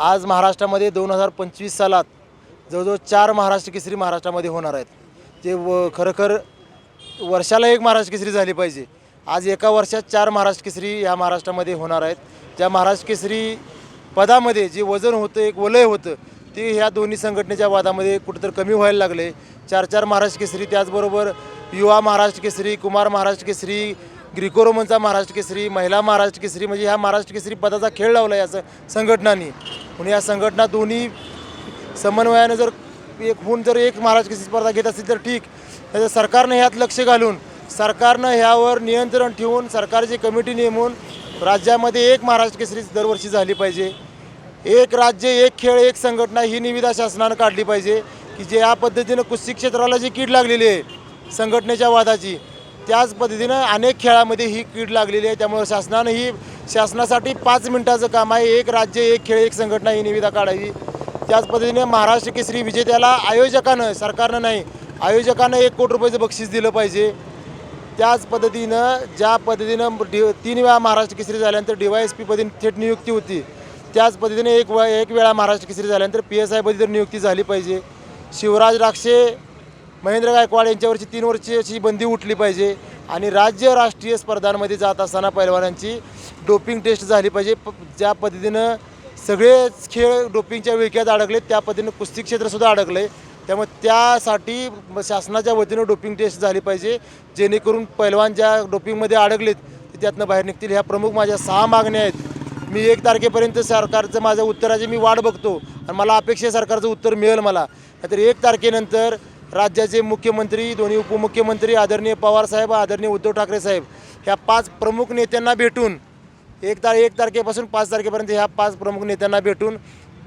आज महाराष्ट्रामध्ये दोन हजार पंचवीस सालात जवळजवळ चार महाराष्ट्र केसरी महाराष्ट्रामध्ये होणार आहेत. ते व खरोखर वर्षाला एक महाराष्ट्र केसरी झाली पाहिजे. आज एका वर्षात चार महाराष्ट्र केसरी या महाराष्ट्रामध्ये होणार आहेत. त्या महाराष्ट्र केसरी पदामध्ये जे वजन होतं एक वलय होतं ते ह्या दोन्ही संघटनेच्या वादामध्ये कुठंतरी कमी व्हायला लागले. चार चार महाराष्ट्र केसरी त्याचबरोबर युवा महाराष्ट्र केसरी कुमार महाराष्ट्र केसरी ग्रीकोरोमनचा महाराष्ट्र केसरी महिला महाराष्ट्र केसरी म्हणजे ह्या महाराष्ट्र केसरी पदाचा खेळ लावला आहे असं संघटनांनी. म्हणून या संघटना दोन्ही समन्वयानं जर एक होऊन जर एक महाराष्ट्र केसरी स्पर्धा घेत असतील तर ठीक. त्याचं सरकारनं ह्यात लक्ष घालून सरकारनं ह्यावर नियंत्रण ठेवून सरकारची कमिटी नेमून राज्यामध्ये एक महाराष्ट्र केसरी दरवर्षी झाली पाहिजे. एक राज्य एक खेळ एक संघटना ही निविदा शासनानं काढली पाहिजे की जे या पद्धतीनं कुस्ती क्षेत्राला जी कीड लागलेली आहे संघटनेच्या वादाची त्याच पद्धतीनं अनेक खेळामध्ये ही कीड लागलेली आहे. त्यामुळे शासनानं ही शासनासाठी पाच मिनिटाचं काम आहे. एक राज्य एक खेळ एक संघटना ही निविदा काढावी त्याच पद्धतीने महाराष्ट्र केसरी विजेत्याला आयोजकानं सरकारनं नाही आयोजकानं एक कोटी रुपयाचं बक्षीस दिलं पाहिजे. त्याच पद्धतीनं ज्या पद्धतीनं डी तीन वेळा महाराष्ट्र केसरी झाल्यानंतर डी वाय एस पी पदी थेट नियुक्ती होती. त्याच पद्धतीने एक व एक वेळा महाराष्ट्र केसरी झाल्यानंतर पी एस आयपदी तर नियुक्ती झाली पाहिजे. शिवराज राक्षे महेंद्र गायकवाड यांच्यावरची तीन वर्षाची बंदी उठली पाहिजे. आणि राज्य राष्ट्रीय स्पर्धांमध्ये जात असताना पैलवानांची डोपिंग टेस्ट झाली पाहिजे. प ज्या पद्धतीनं सगळेच खेळ डोपिंगच्या विळक्यात अडकले त्या पद्धतीनं कुस्ती क्षेत्रसुद्धा अडकलं. आहे त्यामुळे त्यासाठी शासनाच्या वतीनं डोपिंग टेस्ट झाली पाहिजे. जेणेकरून पैलवान ज्या डोपिंगमध्ये अडकलेत ते त्यातनं बाहेर निघतील. ह्या प्रमुख माझ्या सहा मागण्या आहेत. मी एक तारखेपर्यंत सरकारचं माझं उत्तराची मी वाट बघतो. आणि मला अपेक्षा सरकारचं उत्तर मिळेल मला. नाहीतर एक तारखेनंतर राज्याचे मुख्यमंत्री दोन्ही उपमुख्यमंत्री आदरणीय पवारसाहेब आदरणीय उद्धव ठाकरे साहेब ह्या पाच प्रमुख नेत्यांना भेटून एक तार एक तारखेपासून पाच तारखेपर्यंत ह्या पाच प्रमुख नेत्यांना भेटून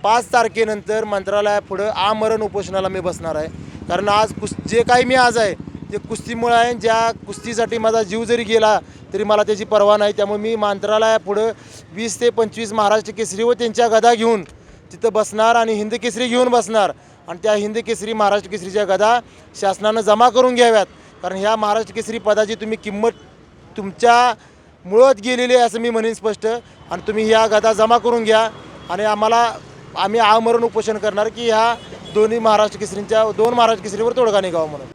पाच तारखेनंतर मंत्रालयापुढं आमरण उपोषणाला मी बसणार आहे. कारण आज कुस जे काही मी आज आहे ते कुस्तीमुळं आहे ज्या कुस्तीसाठी माझा जीव जरी गेला तरी मला त्याची पर्वा नाही. त्यामुळे मी मंत्रालयापुढं वीस ते पंचवीस महाराष्ट्र केसरी व त्यांच्या गदा घेऊन तिथं बसणार आणि हिंद केसरी घेऊन बसणार. आणि त्या हिंद केसरी महाराष्ट्र केसरीच्या गदा शासनानं जमा करून घ्याव्यात. कारण ह्या महाराष्ट्र केसरी पदाची तुम्ही किंमत तुमच्या मुळत गेलेली आहे असं मी म्हणेन स्पष्ट. आणि तुम्ही ह्या गदा जमा करून घ्या. आणि आम्हाला आम्ही आमरण उपोषण करणार की ह्या दोन्ही महाराष्ट्र केसरींच्या दोन महाराष्ट्र केसरीवर तोडगा निघावा म्हणून.